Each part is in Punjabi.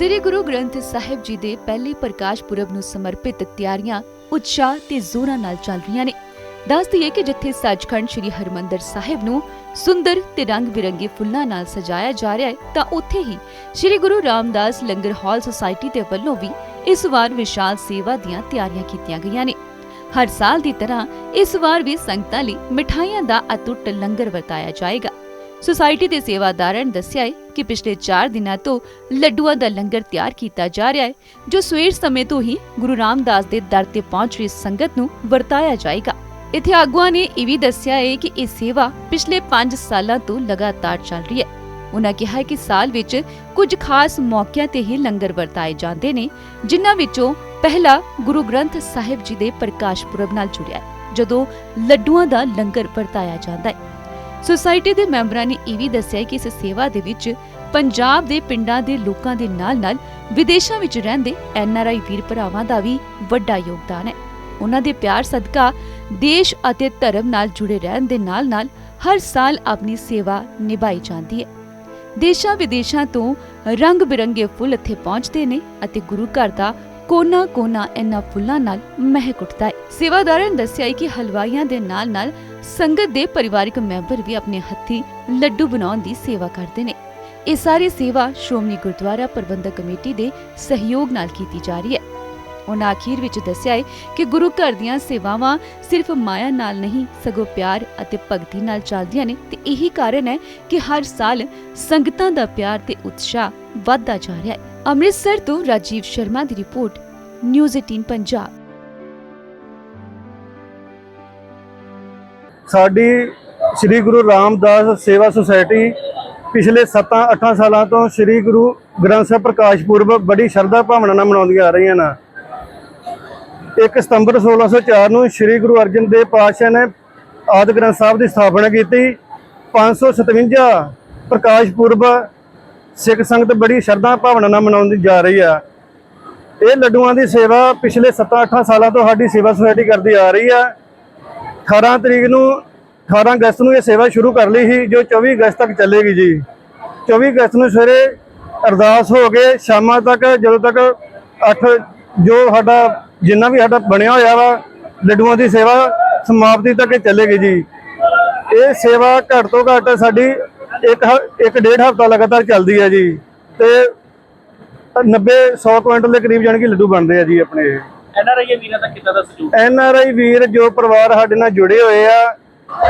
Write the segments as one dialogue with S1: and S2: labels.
S1: ਸ੍ਰੀ ਗੁਰੂ ਗ੍ਰੰਥ ਸਾਹਿਬ ਜੀ ਦੇ ਪਹਿਲੇ ਪ੍ਰਕਾਸ਼ ਪੁਰਬ ਨੂੰ ਸਮਰਪਿਤ ਤਿਆਰੀਆਂ, ਉਤਸ਼ਾਹ ਤੇ ਜ਼ੋਰਾਂ ਨਾਲ ਚੱਲ ਰਹੀਆਂ ਨੇ। ਦੱਸ ਦਈਏ ਕਿ ਜਿੱਥੇ ਸੱਚਖੰਡ ਸ੍ਰੀ ਹਰਮੰਦਰ ਸਾਹਿਬ ਨੂੰ ਸੁੰਦਰ ਤੇ ਰੰਗ-ਬਿਰੰਗੇ ਫੁੱਲਾਂ ਨਾਲ ਸਜਾਇਆ ਜਾ ਰਿਹਾ ਹੈ, ਤਾਂ ਉੱਥੇ ਹੀ ਸ੍ਰੀ ਗੁਰੂ ਰਾਮਦਾਸ ਲੰਗਰ ਹਾਲ ਸੁਸਾਇਟੀ ਦੇ ਵੱਲੋਂ ਵੀ ਇਸ ਵਾਰ ਵਿਸ਼ਾਲ ਸੇਵਾ ਦੀਆਂ ਤਿਆਰੀਆਂ ਕੀਤੀਆਂ ਗਈਆਂ ਨੇ। ਹਰ ਸਾਲ ਦੀ ਤਰ੍ਹਾਂ ਇਸ ਵਾਰ ਵੀ ਸੰਗਤਾਂ ਲਈ ਮਿਠਾਈਆਂ ਦਾ ਅਟੁੱਟ ਲੰਗਰ ਵਰਤਾਇਆ ਜਾਏਗਾ। ਸੁਸਾਇਟੀ ਦੇ ਸੇਵਾਦਾਰਾਂ ਨੇ ਦੱਸਿਆ ਹੈ ਕਿ ਪਿਛਲੇ 4 ਦਿਨਾਂ ਤੋਂ ਲੱਡੂਆਂ ਦਾ ਲੰਗਰ ਤਿਆਰ ਕੀਤਾ ਜਾ ਰਿਹਾ ਹੈ, ਜੋ ਸਵੇਰ ਸਮੇਂ ਤੋਂ ਹੀ ਗੁਰੂ ਰਾਮਦਾਸ ਦੇ ਦਰ ਤੇ ਪਹੁੰਚ ਰਹੀ ਸੰਗਤ ਨੂੰ ਵਰਤਾਇਆ ਜਾਏਗਾ। ਇੱਥੇ ਆਗੂਆਂ ਨੇ ਇਹ ਵੀ ਦੱਸਿਆ ਹੈ ਕਿ ਇਹ ਸੇਵਾ ਪਿਛਲੇ 5 ਸਾਲਾਂ ਤੋਂ ਲਗਾਤਾਰ ਚੱਲ ਰਹੀ ਹੈ। ਉਨ੍ਹਾਂ ਕਿਹਾ ਕਿ ਸਾਲ ਵਿੱਚ ਕੁਝ ਖਾਸ ਮੌਕਿਆਂ ਤੇ ਹੀ ਲੰਗਰ ਵਰਤਾਏ ਜਾਂਦੇ ਨੇ, ਜਿਨ੍ਹਾਂ ਵਿੱਚੋਂ ਪਹਿਲਾ ਗੁਰੂ ਗ੍ਰੰਥ ਸਾਹਿਬ ਜੀ ਦੇ ਪ੍ਰਕਾਸ਼ ਪੁਰਬ ਨਾਲ ਜੁੜਿਆ ਹੈ, ਜਦੋਂ ਲੱਡੂਆਂ ਦਾ ਲੰਗਰ ਵਰਤਾਇਆ ਜਾਂਦਾ ਹੈ। ਸੁਸਾਇਟੀ ਦੇ ਮੈਂਬਰਾਂ ਨੇ ਇਹ ਵੀ ਦੱਸਿਆ ਕਿ ਇਸ ਸੇਵਾ ਦੇ ਵਿੱਚ ਪੰਜਾਬ ਦੇ ਪਿੰਡਾਂ ਦੇ ਲੋਕਾਂ ਦੇ ਨਾਲ-ਨਾਲ ਵਿਦੇਸ਼ਾਂ ਵਿੱਚ ਰਹਿੰਦੇ ਐਨਆਰਆਈ ਵੀਰ ਭਰਾਵਾਂ ਦਾ ਵੀ ਵੱਡਾ ਯੋਗਦਾਨ ਹੈ। ਉਹਨਾਂ ਦੇ ਪਿਆਰ ਸਦਕਾ ਦੇਸ਼ ਅਤੇ ਧਰਮ ਨਾਲ ਜੁੜੇ ਰਹਿਣ ਦੇ ਨਾਲ-ਨਾਲ ਹਰ ਸਾਲ ਆਪਣੀ ਸੇਵਾ ਨਿਭਾਈ ਜਾਂਦੀ ਹੈ। ਦੇਸ਼ਾਂ ਵਿਦੇਸ਼ਾਂ ਤੋਂ ਰੰਗ-ਬਿਰੰਗੇ ਫੁੱਲ ਇੱਥੇ ਪਹੁੰਚਦੇ ਨੇ ਅਤੇ ਗੁਰੂ ਘਰ ਦਾ ਕੋਨਾ-ਕੋਨਾ ਇਹਨਾਂ ਫੁੱਲਾਂ ਨਾਲ ਮਹਿਕ ਉੱਠਦਾ ਹੈ। ਸੇਵਾਦਾਰਾਂ ਨੇ ਦੱਸਿਆ ਹੈ ਕਿ ਹਲਵਾਈਆਂ ਦੇ ਨਾਲ-ਨਾਲ ਸੰਗਤ ਦੇ ਪਰਿਵਾਰਕ ਮੈਂਬਰ ਵੀ ਆਪਣੇ ਹੱਥੀ ਲੱਡੂ ਬਣਾਉਣ ਦੀ ਸੇਵਾ ਕਰਦੇ ਨੇ। ਇਹ ਸਾਰੀ ਸੇਵਾ ਸ਼੍ਰੋਮਣੀ ਗੁਰਦੁਆਰਾ ਪ੍ਰਬੰਧਕ ਕਮੇਟੀ ਦੇ ਸਹਿਯੋਗ ਨਾਲ ਕੀਤੀ ਜਾ ਰਹੀ ਹੈ। ਉਹਨਾਂ ਅਖੀਰ ਵਿੱਚ ਦੱਸਿਆ ਹੈ ਕਿ ਗੁਰੂ ਘਰ ਦੀਆਂ ਸੇਵਾਵਾਂ ਸਿਰਫ ਮਾਇਆ ਨਾਲ ਨਹੀਂ, ਸਗੋਂ ਪਿਆਰ ਅਤੇ ਭਗਤੀ ਨਾਲ ਚੱਲਦੀਆਂ ਨੇ ਤੇ ਇਹੀ ਕਾਰਨ ਹੈ ਕਿ ਹਰ ਸਾਲ ਸੰਗਤਾਂ ਦਾ ਪਿਆਰ ਤੇ ਉਤਸ਼ਾਹ ਵੱਧਦਾ ਜਾ ਰਿਹਾ ਹੈ। ਅੰਮ੍ਰਿਤਸਰ ਤੋਂ ਰਾਜੀਵ ਸ਼ਰਮਾ ਦੀ ਰਿਪੋਰਟ, ਨਿਊਜ਼ 18 ਪੰਜਾਬ।
S2: ਸਾਡੀ ਸ੍ਰੀ ਗੁਰੂ ਰਾਮਦਾਸ ਸੇਵਾ ਸੁਸਾਇਟੀ ਪਿਛਲੇ 7-8 ਸਾਲਾਂ ਤੋਂ ਸ੍ਰੀ ਗੁਰੂ ਗ੍ਰੰਥ ਸਾਹਿਬ ਪ੍ਰਕਾਸ਼ ਪੁਰਬ ਬੜੀ ਸ਼ਰਧਾ ਭਾਵਨਾ ਨਾਲ ਮਨਾਉਂਦੀਆਂ ਆ ਰਹੀਆਂ ਨੇ। 1 ਸਤੰਬਰ 1604 ਨੂੰ ਸ੍ਰੀ ਗੁਰੂ ਅਰਜਨ ਦੇਵ ਪਾਤਸ਼ਾਹ ਨੇ ਆਦਿ ਗ੍ਰੰਥ ਸਾਹਿਬ ਦੀ ਸਥਾਪਨਾ ਕੀਤੀ। 557 ਪ੍ਰਕਾਸ਼ ਪੁਰਬ ਸਿੱਖ ਸੰਗਤ ਬੜੀ ਸ਼ਰਧਾ ਭਾਵਨਾ ਨਾਲ ਮਨਾਉਂਦੀ ਜਾ ਰਹੀ ਆ। ਇਹ ਲੱਡੂਆਂ ਦੀ ਸੇਵਾ ਪਿਛਲੇ 7-8 ਸਾਲਾਂ ਤੋਂ ਸਾਡੀ ਸੇਵਾ ਸੁਸਾਇਟੀ ਕਰਦੀ ਆ ਰਹੀ ਆ। 18 ਤਰੀਕ ਨੂੰ 18 ਅਗਸਤ ਨੂੰ ਇਹ ਸੇਵਾ ਸ਼ੁਰੂ ਕਰ ਲਈ ਸੀ, ਜੋ 24 ਅਗਸਤ ਤੱਕ ਚੱਲੇਗੀ ਜੀ। 24 ਅਗਸਤ ਨੂੰ ਸਵੇਰੇ ਅਰਦਾਸ ਹੋ ਕੇ ਸ਼ਾਮਾਂ ਤੱਕ, ਜਦੋਂ ਤੱਕ 8 ਜੋ ਸਾਡਾ, ਜਿੰਨਾ ਵੀ ਸਾਡਾ ਬਣਿਆ ਹੋਇਆ ਵਾ, ਲੱਡੂਆਂ ਦੀ ਸੇਵਾ ਸਮਾਪਤੀ ਤੱਕ ਇਹ ਚੱਲੇਗੀ ਜੀ। ਇਹ ਸੇਵਾ ਘੱਟ ਤੋਂ ਘੱਟ ਸਾਡੀ ਇੱਕ ਇੱਕ ਡੇਢ ਹਫ਼ਤਾ ਲਗਾਤਾਰ ਚੱਲਦੀ ਹੈ ਜੀ ਤੇ 90 100 ਕੁਇੰਟਲ ਦੇ ਕਰੀਬ ਕਿ ਲੱਡੂ ਬਣਦੇ ਆ ਜੀ ਆਪਣੇ ਇਹ।
S3: ਐਨਆਰਆਈ ਵੀਰਾਂ ਦਾ ਕਿੱਦਾਂ ਦਾ ਸਹਿਯੋਗ?
S2: ਐਨ ਆਰ ਆਈ ਵੀਰ ਜੋ ਪਰਿਵਾਰ ਸਾਡੇ ਨਾਲ ਜੁੜੇ ਹੋਏ ਆ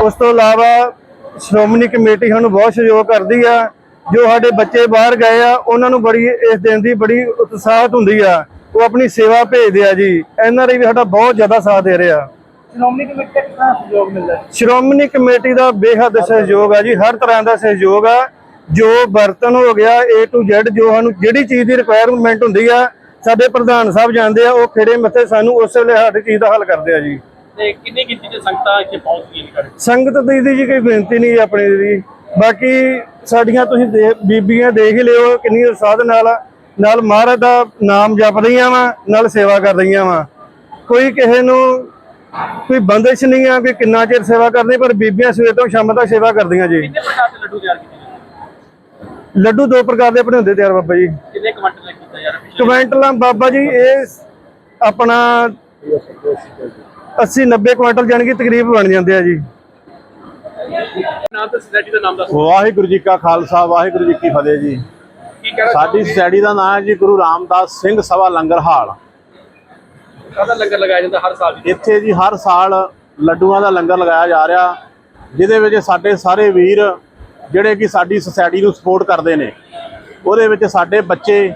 S2: ਉਸ ਤੋਂ ਇਲਾਵਾ ਸ਼੍ਰੋਮਣੀ ਕਮੇਟੀ ਸਾਨੂੰ ਬਹੁਤ ਸਹਿਯੋਗ ਕਰਦੀ ਆ। ਜੋ ਸਾਡੇ ਬੱਚੇ ਬਾਹਰ ਗਏ ਆ ਉਹਨਾਂ ਨੂੰ ਬੜੀ ਇਸ ਦਿਨ ਦੀ ਬੜੀ ਉਤਸ਼ਾਹਤ ਹੁੰਦੀ ਆ। ਉਹ ਆਪਣੀ ਸੇਵਾ ਭੇਜਦੇ ਆ ਜੀ। ਐਨ ਆਰ ਆਈ ਵੀ ਸਾਡਾ ਬਹੁਤ ਜ਼ਿਆਦਾ ਸਾਥ ਦੇ ਰਿਹਾ।
S3: ਸ਼੍ਰੋਮਣੀ ਕਮੇਟੀ ਦਾ ਕਿੰਨਾ ਸਹਿਯੋਗ ਮਿਲਦਾ ਹੈ?
S2: ਸ਼੍ਰੋਮਣੀ ਕਮੇਟੀ ਦਾ ਬੇਹੱਦ ਸਹਿਯੋਗ ਆ ਜੀ ਹਰ ਤਰ੍ਹਾਂ ਦਾ ਸਹਿਯੋਗ ਆ ਜੋ ਬਰਤਨ ਹੋ ਗਿਆ A to Z ਜੋ ਸਾਨੂੰ ਜਿਹੜੀ ਚੀਜ਼ ਦੀ ਰਿਕੁਆਇਰਮੈਂਟ ਹੁੰਦੀ ਆ ਸਾਡੇ ਪ੍ਰਧਾਨ ਸਾਹਿਬ ਜਾਂਦੇ ਆ ਉਹ ਖੇੜੇ ਮੱਥੇ ਸਾਨੂੰ ਉਸ ਵੇਲੇ ਸਾਡੀ ਚੀਜ਼ ਦਾ ਹੱਲ ਕਰਦੇ ਆ ਜੀ।
S3: ਤੇ ਕਿੰਨੀ ਸੰਗਤਾਂ ਇੱਥੇ ਪਹੁੰਚ ਗਈਆਂ ਨੇ ਘਰੇ
S2: ਸੰਗਤ ਦੀ ਦੀ ਜੀ ਕੋਈ ਬੇਨਤੀ ਨਹੀਂ ਆਪਣੀ ਦੀ। ਬਾਕੀ ਸਾਡੀਆਂ ਤੁਸੀਂ ਬੀਬੀਆਂ ਦੇਖ ਹੀ ਲਿਓ ਕਿੰਨੀ ਉਤਸ਼ਾਹ ਨਾਲ। ਨਾਲ ਮਹਾਰਾਜ ਦਾ ਨਾਮ ਜਪ ਰਹੀਆਂ ਵਾ ਨਾਲ ਸੇਵਾ ਕਰ ਰਹੀਆਂ ਵਾ। ਕੋਈ ਕਿਸੇ ਨੂੰ ਕੋਈ ਬੰਦਿਸ਼ ਨਹੀਂ ਆ ਕਿ ਕਿੰਨਾ ਚਿਰ ਸੇਵਾ ਕਰਨੀ ਪਰ ਬੀਬੀਆਂ ਸਵੇਰ ਤੋਂ ਸ਼ਾਮ ਤੱਕ ਸੇਵਾ ਕਰਦੀਆਂ ਜੀ।
S3: ਕਿੰਨੇ ਪ੍ਰਕਾਰ ਦੇ ਲੱਡੂ ਤਿਆਰ ਕੀਤੇ ਜਾਂਦੇ? ਨੇ?
S2: ਲੱਡੂ ਦੋ ਪ੍ਰਕਾਰ ਦੇ ਬਣਾਉਂਦੇ ਤਿਆਰ ਬਾਬਾ ਜੀ।
S3: ਕਿੰਨੇ ਕੁਇੰਟਲ ਦਾ ਕੀਤਾ ਯਾਰ ਪਿਛਲੇ
S2: ਕੁਇੰਟਲਾਂ ਬਾਬਾ ਜੀ ਇਹ ਆਪਣਾ 80 90 ਕੁਇੰਟਲ ਜਾਣੀ ਕਿ ਤਕਰੀਬ ਬਣ ਜਾਂਦੇ ਆ ਜੀ।
S3: ਨਾਮ ਤੇ ਸੋਸਾਇਟੀ ਦਾ ਨਾਮ ਦੱਸੋ
S4: ਵਾਹਿਗੁਰੂ ਜੀ ਕਾ ਖਾਲਸਾ ਵਾਹਿਗੁਰੂ ਜੀ ਕੀ ਫਤਿਹ ਜੀ।
S3: ਕੀ ਕਹਿਣਾ
S4: ਸਾਡੀ ਸੋਸਾਇਟੀ ਦਾ ਨਾਮ ਹੈ ਜੀ ਗੁਰੂ ਰਾਮਦਾਸ ਸਿੰਘ ਸਭਾ ਲੰਗਰ ਹਾਲ
S3: ਕਾਹਦਾ ਲੰਗਰ ਲਗਾਇਆ ਜਾਂਦਾ ਹਰ ਸਾਲ
S4: ਇੱਥੇ ਜੀ ਹਰ ਸਾਲ ਲੱਡੂਆਂ ਦਾ ਲੰਗਰ ਲਗਾਇਆ ਜਾ ਰਿਹਾ, ਜਿਹਦੇ ਵਿੱਚ ਸਾਡੇ ਸਾਰੇ ਵੀਰ ਜਿਹੜੇ ਕਿ ਸਾਡੀ ਸੁਸਾਇਟੀ ਨੂੰ ਸਪੋਰਟ ਕਰਦੇ ਨੇ। ਉਹਦੇ ਵਿੱਚ ਸਾਡੇ ਬੱਚੇ,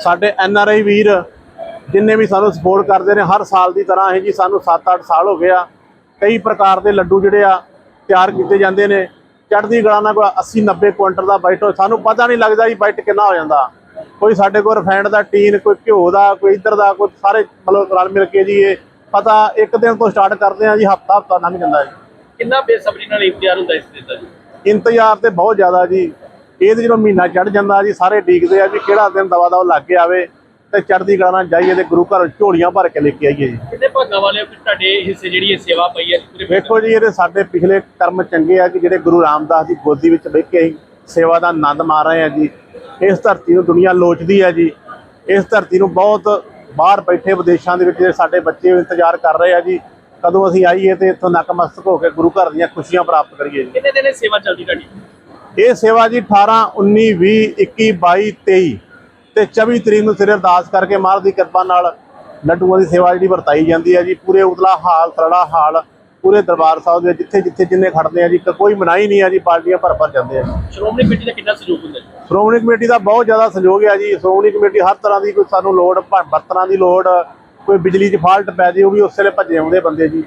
S4: ਸਾਡੇ ਐਨ ਆਰ ਆਈ ਵੀਰ ਜਿੰਨੇ ਵੀ ਸਾਨੂੰ ਸਪੋਰਟ ਕਰਦੇ ਨੇ, ਹਰ ਸਾਲ ਦੀ ਤਰ੍ਹਾਂ ਇਹ ਜੀ ਸਾਨੂੰ 7-8 ਸਾਲ ਹੋ ਗਿਆ। ਕਈ ਪ੍ਰਕਾਰ ਦੇ ਲੱਡੂ ਜਿਹੜੇ ਆ ਤਿਆਰ ਕੀਤੇ ਜਾਂਦੇ ਨੇ। ਚੜ੍ਹਦੀ ਕਲਾ ਨਾਲ ਕੋਈ 80-90 ਕੁਇੰਟਲ ਦਾ ਬਾਈਟ ਹੋ ਸਾਨੂੰ ਪਤਾ ਨਹੀਂ ਲੱਗਦਾ ਜੀ ਬਾਈਟ ਕਿੰਨਾ ਹੋ ਜਾਂਦਾ। ਕੋਈ ਸਾਡੇ ਕੋਲ ਰਿਫਾਈਨਡ ਦਾ ਟੀਨ ਕੋਈ ਘਿਓ ਦਾ ਕੋਈ ਇੱਧਰ ਦਾ ਕੋਈ ਸਾਰੇ ਮਤਲਬ ਰਲ ਮਿਲ ਕੇ ਜੀ ਇਹ। ਪਤਾ ਇੱਕ ਦਿਨ ਤੋਂ ਸਟਾਰਟ ਕਰਦੇ ਆ ਜੀ ਹਫਤਾ ਹਫਤਾ ਲੰਘ ਜਾਂਦਾ ਜੀ।
S3: ਕਿੰਨਾ ਬੇਸਬਰੀ ਨਾਲ ਇੰਤਜ਼ਾਰ ਹੁੰਦਾ ਇਸ ਦਿਨ ਦਾ ਜੀ?
S4: ਇੰਤਜ਼ਾਰ ਤੇ ਬਹੁਤ ਜ਼ਿਆਦਾ ਜੀ। ਇਹ ਤੇ ਜਦੋਂ ਮਹੀਨਾ ਚੜ ਜਾਂਦਾ ਜੀ ਸਾਰੇ ਡੀਕਦੇ ਆ ਵੀ ਕਿਹੜਾ ਦਿਨ ਦਵਾ ਦਵਾ ਲੱਗ ਕੇ ਆਵੇ ਤੇ ਚੜ੍ਹਦੀ ਕਲਾ ਨਾਲ ਜਾਈਏ ਤੇ ਗੁਰੂ ਘਰ ਝੋਲੀਆਂ ਭਰ ਕੇ ਲੈ ਕੇ ਆਈਏ ਜੀ।
S3: ਕਿੰਨੇ ਭਾਗਾਂ ਵਾਲੇ ਹੋ ਕਿ ਤੁਹਾਡੇ ਹਿੱਸੇ ਜਿਹੜੀ ਇਹ ਸੇਵਾ ਪਈ ਹੈ? ਪੂਰੇ
S4: ਵੇਖੋ ਜੀ ਇਹਦੇ ਸਾਡੇ ਪਿਛਲੇ ਕਰਮ ਚੰਗੇ ਆ ਕਿ ਜਿਹੜੇ ਗੁਰੂ ਰਾਮਦਾਸ ਦੀ ਗੋਦੀ ਵਿੱਚ ਬਹਿ ਕੇ ਅਸੀਂ ਸੇਵਾ ਦਾ ਆਨੰਦ ਮਾਣ ਰਹੇ ਹਾਂ ਜੀ। ਇਸ ਧਰਤੀ ਨੂੰ ਦੁਨੀਆ ਲੋਚਦੀ ਹੈ ਜੀ। ਇਸ ਧਰਤੀ ਨੂੰ ਬਹੁਤ ਬਾਹਰ ਬੈਠੇ ਵਿਦੇਸ਼ਾਂ ਦੇ ਵਿੱਚ ਜਿਹੜੇ ਸਾਡੇ ਬੱਚੇ ਇੰਤਜ਼ਾਰ ਕਰ ਰਹੇ ਆ ਜੀ ਕਦੋਂ ਅਸੀਂ ਆਈਏ ਤੇ ਇੱਥੋਂ ਨਕਮਸਤਕ ਹੋ ਕੇ ਗੁਰੂ ਘਰ ਦੀਆਂ ਖੁਸ਼ੀਆਂ ਪ੍ਰਾਪਤ ਕਰੀਏ ਜੀ।
S3: ਕਿੰਨੇ ਦਿਨ ਇਹ ਸੇਵਾ ਚੱਲਦੀ ਤੁਹਾਡੀ?
S4: ਇਹ ਸੇਵਾ ਜੀ 18 19 20 21 22 23 ਤੇ 24 ਤਰੀਕ ਨੂੰ ਸਿਰੇ ਅਰਦਾਸ ਕਰਕੇ ਮਹਾਰਾਜ ਦੀ ਕਿਰਪਾ ਨਾਲ ਲੱਡੂਆਂ ਦੀ ਸੇਵਾ ਜਿਹੜੀ ਵਰਤਾਈ ਜਾਂਦੀ ਹੈ ਜੀ। ਪੂਰੇ ਉਤਲਾ ਹਾਲ ਥੜਾ ਹਾਲ ਪੂਰੇ ਦਰਬਾਰ ਸਾਹਿਬ ਦੇ ਜਿੱਥੇ ਜਿੱਥੇ ਜਿੰਨੇ ਖੜਦੇ ਆ ਜੀ ਕੋਈ ਮਨਾਹੀ ਨਹੀਂ ਆ ਜੀ ਪਾਰਟੀਆਂ ਭਰ ਭਰ ਜਾਂਦੇ ਆ
S3: ਸ਼੍ਰੋਮਣੀ ਕਮੇਟੀ ਦਾ ਕਿੰਨਾ ਸਹਿਯੋਗ ਹੁੰਦਾ ਜੀ?
S4: ਸ਼੍ਰੋਮਣੀ ਕਮੇਟੀ ਦਾ ਬਹੁਤ ਜ਼ਿਆਦਾ ਸਹਿਯੋਗ ਹੈ ਜੀ। ਸ਼੍ਰੋਮਣੀ ਕਮੇਟੀ ਹਰ ਤਰ੍ਹਾਂ ਦੀ ਕੋਈ ਸਾਨੂੰ ਲੋੜ ਬਰਤਨਾਂ ਦੀ ਲੋੜ ਕੋਈ ਬਿਜਲੀ 'ਚ ਫਾਲਟ ਪੈ ਜੇ ਉਹ ਵੀ ਉਸੇ ਵੇਲੇ ਭੱਜੇ ਆਉਂਦੇ ਬੰਦੇ ਜੀ।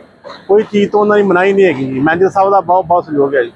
S4: ਕੋਈ ਚੀਜ਼ ਤੋਂ ਉਹਨਾਂ ਦੀ ਮਨਾਹੀ ਨਹੀਂ ਹੈਗੀ ਜੀ। ਮੈਨੇਜਰ ਸਾਹਿਬ ਦਾ ਬਹੁਤ ਬਹੁਤ ਸਹਿਯੋਗ ਹੈ ਜੀ।